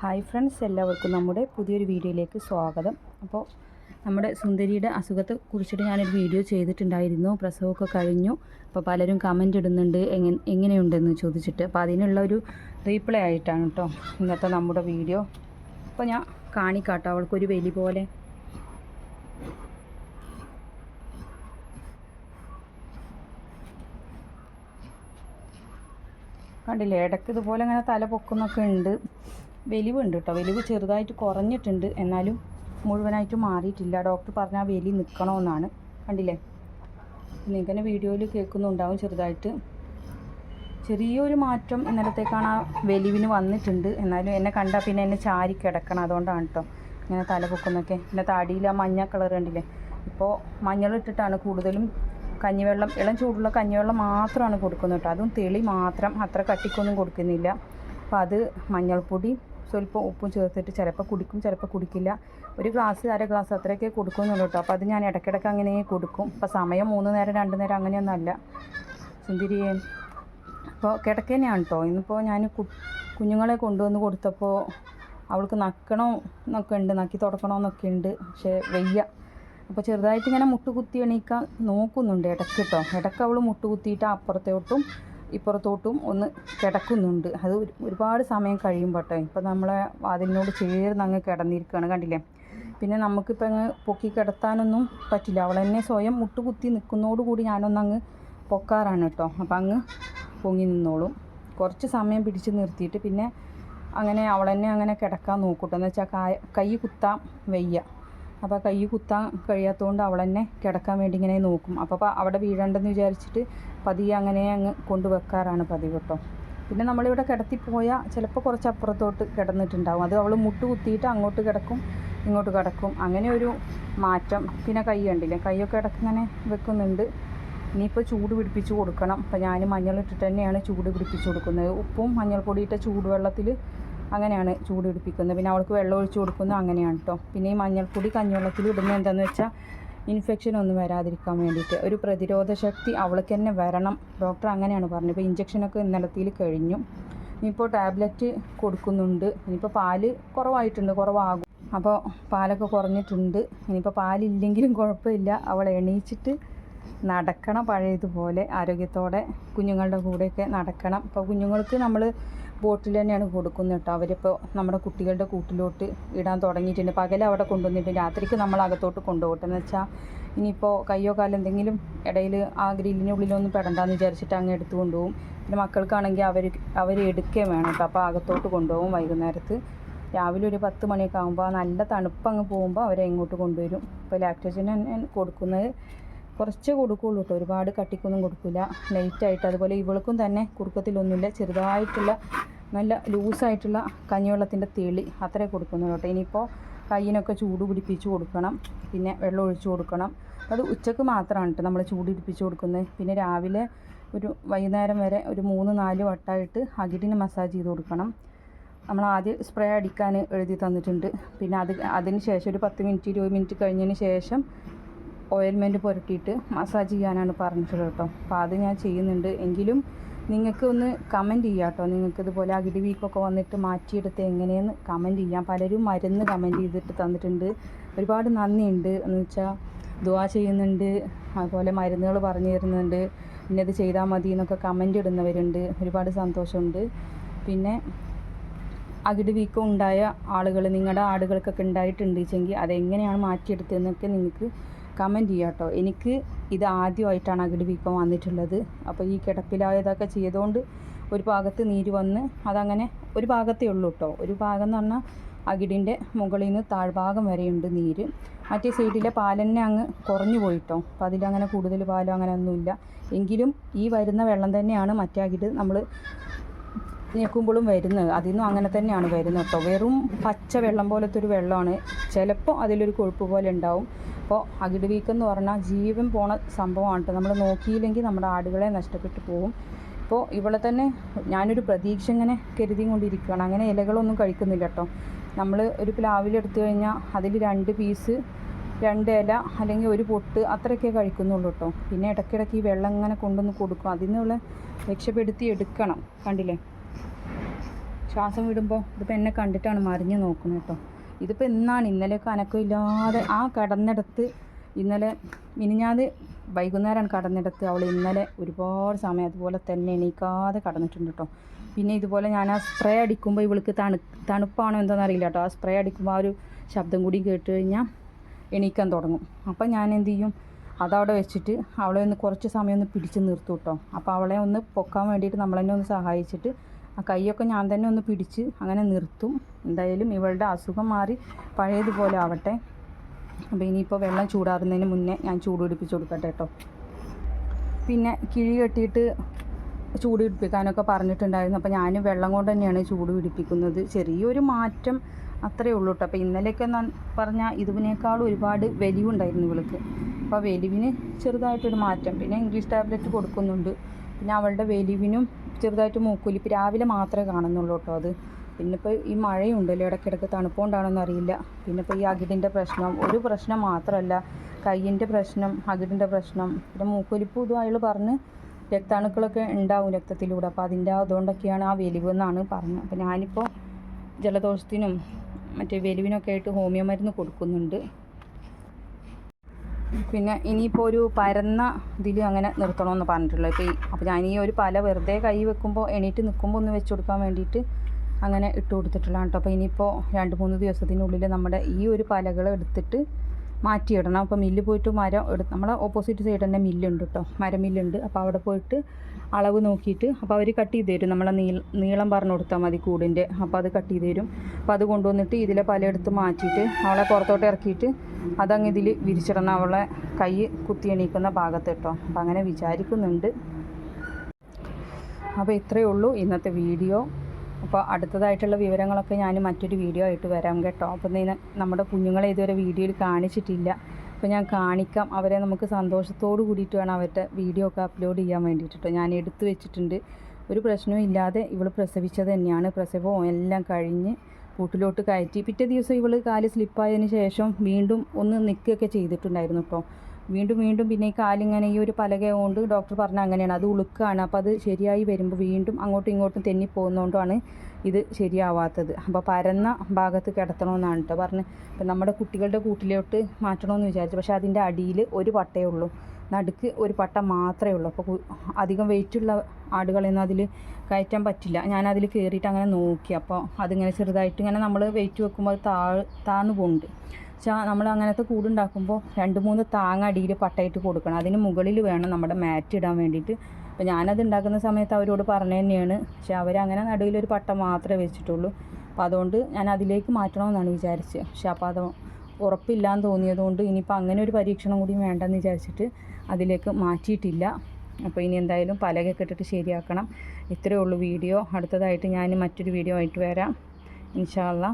Hi friends എല്ലാവർക്കും നമ്മുടെ പുതിയൊരു വീഡിയോയിലേക്ക് സ്വാഗതം. അപ്പോൾ നമ്മുടെ സുന്ദരിയുടെ അസുഖത്തെ കുറിച്ചിട്ട് ഞാനൊരു വീഡിയോ ചെയ്തിട്ടുണ്ടായിരുന്നു. പ്രസവമൊക്കെ കഴിഞ്ഞു. അപ്പോൾ പലരും കമന്റ് ഇടുന്നുണ്ട് എങ്ങനെ എങ്ങനെയുണ്ടെന്ന് ചോദിച്ചിട്ട്. അപ്പോൾ അതിനുള്ള ഒരു റീപ്ലൈ ആയിട്ടാണ് കേട്ടോ ഇന്നത്തെ നമ്മുടെ വീഡിയോ. അപ്പോൾ ഞാൻ കാണിക്കാട്ടോ അവൾക്കൊരു വലി പോലെ. കണ്ടില്ലേ ഇടയ്ക്ക് ഇതുപോലെ ഇങ്ങനെ തല പൊക്കുന്നൊക്കെ ഉണ്ട്. വെലിവുണ്ട് കേട്ടോ വലിവ് ചെറുതായിട്ട് കുറഞ്ഞിട്ടുണ്ട്. എന്നാലും മുഴുവനായിട്ട് മാറിയിട്ടില്ല. ഡോക്ടർ പറഞ്ഞ ആ വലി നിൽക്കണമെന്നാണ് കണ്ടില്ലേ? നിങ്ങൾക്ക് തന്നെ വീഡിയോയിൽ കേൾക്കുന്നുണ്ടാവും ചെറുതായിട്ട്. ചെറിയൊരു മാറ്റം ഇന്നലത്തേക്കാണ് ആ വലിവിന് വന്നിട്ടുണ്ട്. എന്നാലും എന്നെ കണ്ടാൽ പിന്നെ എന്നെ ചാരി കിടക്കണം. അതുകൊണ്ടാണ് കേട്ടോ ഇങ്ങനെ തല പൊക്കുന്നൊക്കെ പിന്നെ താടിയിൽ ആ മഞ്ഞ കളർ കണ്ടില്ലേ? ഇപ്പോൾ മഞ്ഞളിട്ടിട്ടാണ് കൂടുതലും കഞ്ഞിവെള്ളം ഇളം ചൂടുള്ള കഞ്ഞിവെള്ളം മാത്രമാണ് കൊടുക്കുന്നത് കേട്ടോ അതും തെളി മാത്രം. അത്ര കട്ടിക്കൊന്നും കൊടുക്കുന്നില്ല. അപ്പോൾ അത് മഞ്ഞൾപ്പൊടി സ്വല്പം ഉപ്പും ചേർത്തിട്ട് ചിലപ്പോൾ കുടിക്കും ചിലപ്പോൾ കുടിക്കില്ല. ഒരു ഗ്ലാസ് അര ഗ്ലാസ് അത്രയൊക്കെ കൊടുക്കുന്നുള്ളൂ കേട്ടോ. അപ്പോൾ അത് ഞാൻ ഇടയ്ക്കിടയ്ക്ക് അങ്ങനെ കൊടുക്കും. അപ്പോൾ സമയം മൂന്ന് നേരം രണ്ട് നേരം അങ്ങനെയൊന്നും അല്ല. സുന്ദരിയെ. അപ്പോൾ കിടക്കന്നെയാണ് കേട്ടോ. ഇന്നിപ്പോൾ ഞാൻ കു കുഞ്ഞുങ്ങളെ കൊണ്ടുവന്ന് കൊടുത്തപ്പോൾ അവൾക്ക് നക്കണം എന്നൊക്കെ ഉണ്ട്. നക്കി തുടക്കണമെന്നൊക്കെ ഉണ്ട്. പക്ഷേ വയ്യ. അപ്പോൾ ചെറുതായിട്ട് ഇങ്ങനെ മുട്ടുകുത്തി എണീക്കാൻ നോക്കുന്നുണ്ട് ഇടയ്ക്ക് കേട്ടോ. ഇടയ്ക്ക് അവൾ മുട്ടുകുത്തിയിട്ട് അപ്പുറത്തോട്ടും ഇപ്പുറത്തോട്ടും ഒന്ന് കിടക്കുന്നുണ്ട്. അത് ഒരുപാട് സമയം കഴിയും കേട്ടോ ഇപ്പം നമ്മളെ വാതിലിനോട് ചേർന്ന് അങ്ങ് കിടന്നിരിക്കുകയാണ് കണ്ടില്ലേ? പിന്നെ നമുക്കിപ്പോൾ അങ്ങ് പൊക്കി കിടത്താനൊന്നും പറ്റില്ല. അവൾ സ്വയം മുട്ടുകുത്തി നിൽക്കുന്നതോടുകൂടി ഞാനൊന്നങ്ങ് പൊക്കാറാണ് കേട്ടോ. അപ്പം അങ്ങ് പൊങ്ങി നിന്നോളും. കുറച്ച് സമയം പിടിച്ച് നിർത്തിയിട്ട് പിന്നെ അങ്ങനെ അവൾ തന്നെ അങ്ങനെ കിടക്കാൻ നോക്കൂട്ടോ. എന്ന് വെച്ചാൽ കൈ കുത്താൻ വയ്യ. അപ്പോൾ കൈ കുത്താൻ കഴിയാത്തതുകൊണ്ട് അവൾ തന്നെ കിടക്കാൻ വേണ്ടി ഇങ്ങനെ നോക്കും. അപ്പോൾ അവിടെ വീഴണ്ടെന്ന് വിചാരിച്ചിട്ട് പതിയെ അങ്ങനെ അങ്ങ് കൊണ്ടുവെക്കാറാണ് പതിവ് കേട്ടോ പിന്നെ നമ്മളിവിടെ കിടത്തിപ്പോയാൽ ചിലപ്പോൾ കുറച്ച് അപ്പുറത്തോട്ട് കിടന്നിട്ടുണ്ടാവും. അത് അവൾ മുട്ട് കുത്തിയിട്ട് അങ്ങോട്ട് കിടക്കും ഇങ്ങോട്ട് കിടക്കും. അങ്ങനെ ഒരു മാറ്റം. പിന്നെ കൈ കണ്ടില്ലേ? കൈയൊക്കെ ഇടയ്ക്ക് ഇങ്ങനെ വെക്കുന്നുണ്ട്. ഇനിയിപ്പോൾ ചൂട് പിടിപ്പിച്ച് കൊടുക്കണം. അപ്പോൾ ഞാൻ മഞ്ഞളിട്ടിട്ട് തന്നെയാണ് ചൂട് പിടിപ്പിച്ച് കൊടുക്കുന്നത്. ഉപ്പും മഞ്ഞൾപ്പൊടി ഇട്ട ചൂടുവെള്ളത്തിൽ അങ്ങനെയാണ് ചൂട് പിടിപ്പിക്കുന്നത് പിന്നെ അവൾക്ക് വെള്ളം ഒഴിച്ച് കൊടുക്കുന്നത് അങ്ങനെയാണ് കേട്ടോ പിന്നെ ഈ മഞ്ഞൾപ്പൊടി കഞ്ഞിവെള്ളത്തിൽ ഇടുന്നത് എന്താണെന്ന് വെച്ചാൽ ഇൻഫെക്ഷൻ ഒന്നും വരാതിരിക്കാൻ വേണ്ടിയിട്ട്. ഒരു പ്രതിരോധ ശക്തി അവൾക്ക് തന്നെ വരണം. ഡോക്ടർ അങ്ങനെയാണ് പറഞ്ഞത്. ഇപ്പോൾ ഇഞ്ചക്ഷനൊക്കെ ഇന്നലത്തിൽ കഴിഞ്ഞു. ഇനിയിപ്പോൾ ടാബ്ലറ്റ് കൊടുക്കുന്നുണ്ട്. ഇനിയിപ്പോൾ പാൽ കുറവായിട്ടുണ്ട് കുറവാകും. അപ്പോൾ പാലൊക്കെ കുറഞ്ഞിട്ടുണ്ട്. ഇനിയിപ്പോൾ പാലില്ലെങ്കിലും കുഴപ്പമില്ല. അവൾ എണീച്ചിട്ട് നടക്കണം പഴയതുപോലെ. ആരോഗ്യത്തോടെ കുഞ്ഞുങ്ങളുടെ കൂടെയൊക്കെ നടക്കണം. ഇപ്പോൾ കുഞ്ഞുങ്ങൾക്ക് നമ്മൾ ബോട്ടിൽ തന്നെയാണ് കൊടുക്കുന്നത് കേട്ടോ. അവരിപ്പോൾ നമ്മുടെ കുട്ടികളുടെ കൂട്ടിലോട്ട് ഇടാൻ തുടങ്ങിയിട്ടുണ്ട്. പകൽ അവിടെ കൊണ്ടുവന്നിട്ട് രാത്രിക്ക് നമ്മൾ അകത്തോട്ട് കൊണ്ടുപോകട്ടെ എന്ന് വെച്ചാൽ ഇനിയിപ്പോൾ കയ്യോ കാലോ എന്തെങ്കിലും ഇടയിൽ ആ ഗ്രില്ലിനുള്ളിലൊന്നും പെടണ്ടെന്ന് വിചാരിച്ചിട്ട് അങ്ങ് എടുത്തു കൊണ്ടുപോകും. പിന്നെ മക്കൾക്കാണെങ്കിൽ അവർ അവർ എടുക്കുകയും വേണം കേട്ടോ. അപ്പോൾ അകത്തോട്ട് കൊണ്ടുപോകും വൈകുന്നേരത്ത്. രാവിലെ ഒരു പത്ത് മണിയൊക്കെ ആകുമ്പോൾ നല്ല തണുപ്പ് അങ്ങ് പോകുമ്പോൾ അവരെ ഇങ്ങോട്ട് കൊണ്ടുവരും. ഇപ്പോൾ ലാക്ടോജൻ കൊടുക്കുന്നത്. കുറച്ച് കൊടുക്കുകയുള്ളൂ കേട്ടോ. ഒരുപാട് കട്ടിക്കൊന്നും കൊടുക്കില്ല. ലൈറ്റായിട്ട് അതുപോലെ ഇവൾക്കും തന്നെ കുറുക്കത്തിലൊന്നുമില്ല. ചെറുതായിട്ടുള്ള നല്ല ലൂസായിട്ടുള്ള കഞ്ഞിവെള്ളത്തിന്റെ തെളി അത്രേ കൊടുക്കുന്നുള്ളൂ കേട്ടോ. ഇനിയിപ്പോൾ കയ്യിനൊക്കെ ചൂട് പിടിപ്പിച്ച് കൊടുക്കണം. പിന്നെ വെള്ളം ഒഴിച്ച് കൊടുക്കണം. അത് ഉച്ചയ്ക്ക് മാത്രമാണ് കേട്ടോ നമ്മൾ ചൂട് പിടിപ്പിച്ച് കൊടുക്കുന്നത്. പിന്നെ രാവിലെ ഒരു വൈകുന്നേരം വരെ ഒരു മൂന്ന് നാല് വട്ടമായിട്ട് അകിടിന് മസാജ് ചെയ്ത് കൊടുക്കണം. നമ്മൾ ആദ്യം സ്പ്രേ അടിക്കാൻ എഴുതി തന്നിട്ടുണ്ട്. പിന്നെ അത് അതിന് ശേഷം ഒരു പത്ത് മിനിറ്റ് ഇരുപത് മിനിറ്റ് കഴിഞ്ഞതിന് ശേഷം ഓയിൽമെന്റ് പുരട്ടിയിട്ട് മസാജ് ചെയ്യാനാണ് പറഞ്ഞിട്ടുള്ളത് കേട്ടോ. അപ്പോൾ അത് ഞാൻ ചെയ്യുന്നുണ്ട്. എങ്കിലും നിങ്ങൾക്ക് ഒന്ന് കമന്റ് ചെയ്യാം കേട്ടോ. നിങ്ങൾക്ക് ഇതുപോലെ അകിടി വീക്കൊക്കെ വന്നിട്ട് മാറ്റിയെടുത്ത് എങ്ങനെയെന്ന് കമന്റ് ചെയ്യാം. പലരും മരുന്ന് കമന്റ് ചെയ്തിട്ട് തന്നിട്ടുണ്ട്. ഒരുപാട് നന്ദിയുണ്ട്. എന്ന് വെച്ചാൽ ദുവാ ചെയ്യുന്നുണ്ട്. അതുപോലെ മരുന്നുകൾ പറഞ്ഞു തരുന്നുണ്ട്. പിന്നെ ഇത് ചെയ്താൽ മതി എന്നൊക്കെ കമന്റ് ഇടുന്നവരുണ്ട്. ഒരുപാട് സന്തോഷമുണ്ട്. പിന്നെ അകിട് വീക്കം ഉണ്ടായ ആളുകൾ നിങ്ങളുടെ ആടുകൾക്കൊക്കെ ഉണ്ടായിട്ടുണ്ട്. വെച്ചെങ്കിൽ അതെങ്ങനെയാണ് മാറ്റിയെടുത്തതെന്നൊക്കെ നിങ്ങൾക്ക് കമന്റ് ചെയ്യാം കേട്ടോ. എനിക്ക് ഇത് ആദ്യമായിട്ടാണ് അകിട് വീക്കം വന്നിട്ടുള്ളത്. അപ്പോൾ ഈ കിടപ്പിലായതൊക്കെ ചെയ്തുകൊണ്ട് ഒരു ഭാഗത്ത് നീര് വന്ന് അതങ്ങനെ ഒരു ഭാഗത്തേ ഉള്ളൂ കേട്ടോ. ഒരു ഭാഗം എന്ന് പറഞ്ഞാൽ അകിടിന്റെ മുകളിൽ നിന്ന് താഴ്ഭാഗം വരെയുണ്ട് നീര്. മറ്റേ സൈഡിലെ പാലന്നെ അങ്ങ് കുറഞ്ഞു പോയിട്ടോ അപ്പോൾ അതിലങ്ങനെ കൂടുതൽ പാലോ അങ്ങനെ ഒന്നുമില്ല എങ്കിലും ഈ വരുന്ന വെള്ളം തന്നെയാണ് മറ്റേ അകിട് നമ്മൾ ഞെക്കുമ്പോഴും വരുന്നത്. അതിൽ നിന്നും അങ്ങനെ തന്നെയാണ് വരുന്നത് കേട്ടോ. വെറും പച്ച വെള്ളം പോലത്തെ ഒരു വെള്ളമാണ്. ചിലപ്പോൾ അതിലൊരു കൊഴുപ്പ് പോലെ ഉണ്ടാവും. അപ്പോൾ അകിട് വീക്കം എന്ന് പറഞ്ഞാൽ ജീവൻ പോണ സംഭവമാണ് കേട്ടോ. നമ്മൾ നോക്കിയില്ലെങ്കിൽ നമ്മുടെ ആടുകളെ നഷ്ടപ്പെട്ടു പോകും. ഇപ്പോൾ ഇവളെ തന്നെ ഞാനൊരു പ്രതീക്ഷ ഇങ്ങനെ കരുതി കൊണ്ടിരിക്കുകയാണ് അങ്ങനെ ഇലകളൊന്നും കഴിക്കുന്നില്ല കേട്ടോ. നമ്മൾ ഒരു പ്ലാവിലെടുത്തു കഴിഞ്ഞാൽ അതിൽ രണ്ട് പീസ് രണ്ട് ഇല അല്ലെങ്കിൽ ഒരു പൊട്ട് അത്രയൊക്കെ കഴിക്കുന്നുള്ളൂ കേട്ടോ. പിന്നെ ഇടയ്ക്കിടയ്ക്ക് ഈ വെള്ളം ഇങ്ങനെ കൊണ്ടുവന്ന് കൊടുക്കും. അതിൽ നിന്നുള്ള രക്ഷപ്പെടുത്തി എടുക്കണം. കണ്ടില്ലേ? ശ്വാസം വിടുമ്പോൾ ഇതിപ്പോൾ എന്നെ കണ്ടിട്ടാണ് മറിഞ്ഞ് നോക്കുന്നത് കേട്ടോ. ഇതിപ്പോൾ എന്നാണ് ഇന്നലെയൊക്കെ അനക്കമില്ലാതെ ആ കടന്നിടത്ത് ഇന്നലെ മിനിഞ്ഞാത് വൈകുന്നേരമാണ് കടന്നിടത്ത് അവൾ ഇന്നലെ ഒരുപാട് സമയം അതുപോലെ തന്നെ എണീക്കാതെ കടന്നിട്ടുണ്ട് കേട്ടോ. പിന്നെ ഇതുപോലെ ഞാൻ ആ സ്പ്രേ അടിക്കുമ്പോൾ ഇവൾക്ക് തണു തണുപ്പാണോ എന്താണെന്ന് അറിയില്ല കേട്ടോ. ആ സ്പ്രേ അടിക്കുമ്പോൾ ആ ഒരു ശബ്ദം കൂടി കേട്ട് കഴിഞ്ഞാൽ എണീക്കാൻ തുടങ്ങും. അപ്പം ഞാൻ എന്ത് ചെയ്യും? അതവിടെ വെച്ചിട്ട് അവളെ ഒന്ന് കുറച്ച് സമയം ഒന്ന് പിടിച്ച് നിർത്തും കേട്ടോ. അപ്പോൾ അവളെ ഒന്ന് പൊക്കാൻ വേണ്ടിയിട്ട് നമ്മൾ തന്നെ ഒന്ന് സഹായിച്ചിട്ട് ആ കൈയൊക്കെ ഞാൻ തന്നെ ഒന്ന് പിടിച്ച് അങ്ങനെ നിർത്തും. എന്തായാലും ഇവളുടെ അസുഖം മാറി പഴയതുപോലെ ആവട്ടെ. അപ്പോൾ ഇനിയിപ്പോൾ വെള്ളം ചൂടാറുന്നതിന് മുന്നേ ഞാൻ ചൂട് പിടിപ്പിച്ച് കൊടുക്കട്ടെ കേട്ടോ പിന്നെ കിഴി കെട്ടിയിട്ട് ചൂട് പിടിപ്പിക്കാനൊക്കെ പറഞ്ഞിട്ടുണ്ടായിരുന്നു. അപ്പോൾ ഞാൻ വെള്ളം കൊണ്ട് തന്നെയാണ് ചൂട് പിടിപ്പിക്കുന്നത്. ചെറിയൊരു മാറ്റം അത്രയേ ഉള്ളൂ കേട്ടോ അപ്പോൾ ഇന്നലെയൊക്കെ പറഞ്ഞാൽ ഇതിനേക്കാളും ഒരുപാട് വലിവുണ്ടായിരുന്നു ഇവൾക്ക്. അപ്പോൾ വലിവിന് ചെറുതായിട്ടൊരു മാറ്റം. പിന്നെ ഇംഗ്ലീഷ് ടാബ്ലറ്റ് കൊടുക്കുന്നുണ്ട്. പിന്നെ അവളുടെ വെലിവിനും ചെറുതായിട്ട് മൂക്കുലിപ്പ് രാവിലെ മാത്രമേ കാണുന്നുള്ളൂ കേട്ടോ അത്. പിന്നെ ഇപ്പോൾ ഈ മഴയുണ്ടല്ലോ ഇടയ്ക്കിടയ്ക്ക് തണുപ്പുകൊണ്ടാണെന്ന് അറിയില്ല. പിന്നെ ഇപ്പോൾ ഈ അകിടിന്റെ പ്രശ്നം ഒരു പ്രശ്നം മാത്രമല്ല കയ്യിന്റെ പ്രശ്നം അകിടിന്റെ പ്രശ്നം. പിന്നെ മൂക്കൊലിപ്പ് ഇതും അയാൾ പറഞ്ഞ് രക്താണുക്കളൊക്കെ ഉണ്ടാവും രക്തത്തിലൂടെ. അപ്പോൾ അതിന്റെ അതുകൊണ്ടൊക്കെയാണ് ആ വെലിവ് എന്നാണ് പറഞ്ഞത്. അപ്പോൾ ഞാനിപ്പോൾ ജലദോഷത്തിനും മറ്റേ വെലിവിനൊക്കെ ആയിട്ട് ഹോമിയോ മരുന്ന് കൊടുക്കുന്നുണ്ട്. പിന്നെ ഇനിയിപ്പോൾ ഒരു പരന്ന ഇതിൽ അങ്ങനെ നിർത്തണമെന്ന് പറഞ്ഞിട്ടുള്ളത് ഇപ്പോൾ ഈ അപ്പോൾ ഞാൻ ഈ ഒരു പല വെറുതെ കൈ വെക്കുമ്പോൾ എണീറ്റ് നിൽക്കുമ്പോൾ ഒന്ന് വെച്ച് കൊടുക്കാൻ വേണ്ടിയിട്ട് അങ്ങനെ ഇട്ട് കൊടുത്തിട്ടുള്ളതാണ് കേട്ടോ അപ്പോൾ ഇനിയിപ്പോൾ രണ്ട് മൂന്ന് ദിവസത്തിനുള്ളിൽ നമ്മുടെ ഈ ഒരു പലകൾ എടുത്തിട്ട് മാറ്റിയിടണം. അപ്പോൾ മില്ല് പോയിട്ട് മരം എടുത്ത് നമ്മളെ ഓപ്പോസിറ്റ് സൈഡ് തന്നെ മില്ലുണ്ട് കേട്ടോ മരമില്ലുണ്ട് അപ്പോൾ അവിടെ പോയിട്ട് അളവ് നോക്കിയിട്ട് അപ്പോൾ അവർ കട്ട് ചെയ്ത് തരും. നമ്മളെ നീ നീളം പറഞ്ഞു കൊടുത്താൽ മതി കൂടിന്റെ. അപ്പോൾ അത് കട്ട് ചെയ്ത് തരും. അപ്പോൾ അത് കൊണ്ടുവന്നിട്ട് ഇതിലെ പലയെടുത്ത് മാറ്റിയിട്ട് അവളെ പുറത്തോട്ട് ഇറക്കിയിട്ട് അതങ്ങ് ഇതിൽ വിരിച്ചിടണം. അവളെ കൈ കുത്തി എണീക്കുന്ന ഭാഗത്ത് കേട്ടോ അപ്പോൾ അങ്ങനെ വിചാരിക്കുന്നുണ്ട്. അപ്പോൾ ഇത്രയേ ഉള്ളൂ ഇന്നത്തെ വീഡിയോ. അപ്പോൾ അടുത്തതായിട്ടുള്ള വിവരങ്ങളൊക്കെ ഞാൻ മറ്റൊരു വീഡിയോ ആയിട്ട് വരാം കേട്ടോ. അപ്പോൾ നീ നമ്മുടെ കുഞ്ഞുങ്ങളെ ഇതുവരെ വീഡിയോയിൽ കാണിച്ചിട്ടില്ല. അപ്പോൾ ഞാൻ കാണിക്കാം. അവരെ നമുക്ക് സന്തോഷത്തോട് കൂടിയിട്ട് വേണം അവരുടെ വീഡിയോ ഒക്കെ അപ്ലോഡ് ചെയ്യാൻ വേണ്ടിയിട്ട് ഞാൻ എടുത്തു വെച്ചിട്ടുണ്ട്. ഒരു പ്രശ്നവും ഇല്ലാതെ ഇവൾ പ്രസവിച്ചത് തന്നെയാണ്. പ്രസവവും എല്ലാം കഴിഞ്ഞ് കൂട്ടിലോട്ട് കയറ്റി. പിറ്റേ ദിവസം ഇവൾ കാൽ സ്ലിപ്പായതിന് ശേഷം വീണ്ടും ഒന്ന് നിൽക്കുകയൊക്കെ ചെയ്തിട്ടുണ്ടായിരുന്നു കേട്ടോ. വീണ്ടും വീണ്ടും പിന്നെ ഈ കാലിങ്ങനെ ഈ ഒരു പലക കൊണ്ട് ഡോക്ടർ പറഞ്ഞ അങ്ങനെയാണ്. അത് ഉളുക്കാണ്. അപ്പോൾ അത് ശരിയായി വരുമ്പോൾ വീണ്ടും അങ്ങോട്ടും ഇങ്ങോട്ടും തെന്നി പോകുന്നതുകൊണ്ടാണ് ഇത് ശരിയാവാത്തത്. അപ്പോൾ പരന്ന ഭാഗത്ത് കിടത്തണമെന്നാണ് കേട്ടോ പറഞ്ഞ്. ഇപ്പം നമ്മുടെ കുട്ടികളുടെ കൂട്ടിലോട്ട് മാറ്റണമെന്ന് വിചാരിച്ചു. പക്ഷേ അതിന്റെ അടിയിൽ ഒരു പട്ടയേ ഉള്ളൂ. നടുക്ക് ഒരു പട്ട മാത്രമേ ഉള്ളൂ. അപ്പോൾ അധികം വെയിറ്റുള്ള ആടുകളെയൊന്നും അതിൽ കയറ്റാൻ പറ്റില്ല. ഞാനതിൽ കയറിയിട്ട് അങ്ങനെ നോക്കി. അപ്പോൾ അതിങ്ങനെ ചെറുതായിട്ട് ഇങ്ങനെ നമ്മൾ വെയിറ്റ് വെക്കുമ്പോൾ താഴ് താന്ന് പോകുന്നുണ്ട് പക്ഷേ നമ്മൾ അങ്ങനത്തെ കൂടുണ്ടാക്കുമ്പോൾ രണ്ട് മൂന്ന് താങ്ങ അടിയിൽ പട്ടയിട്ട് കൊടുക്കണം. അതിന് മുകളിൽ വേണം നമ്മുടെ മാറ്റ് ഇടാൻ വേണ്ടിയിട്ട്. അപ്പോൾ ഞാനത് ഉണ്ടാക്കുന്ന സമയത്ത് അവരോട് പറഞ്ഞു തന്നെയാണ്. പക്ഷേ അവരങ്ങനെ നടുവിലൊരു പട്ട മാത്രമേ വെച്ചിട്ടുള്ളൂ. അപ്പോൾ അതുകൊണ്ട് ഞാൻ അതിലേക്ക് മാറ്റണമെന്നാണ് വിചാരിച്ചത്. പക്ഷേ അപ്പോൾ അത് ഉറപ്പില്ലാന്ന് തോന്നിയതുകൊണ്ട് ഇനിയിപ്പോൾ അങ്ങനെ ഒരു പരീക്ഷണം കൂടി വേണ്ടെന്ന് വിചാരിച്ചിട്ട് അതിലേക്ക് മാറ്റിയിട്ടില്ല. അപ്പോൾ ഇനി എന്തായാലും പലകൊക്കെ ഇട്ടിട്ട് ശരിയാക്കണം. ഇത്രയേ ഉള്ളൂ വീഡിയോ. അടുത്തതായിട്ട് ഞാൻ മറ്റൊരു വീഡിയോ ആയിട്ട് വരാം. ഇൻഷാ അല്ലാ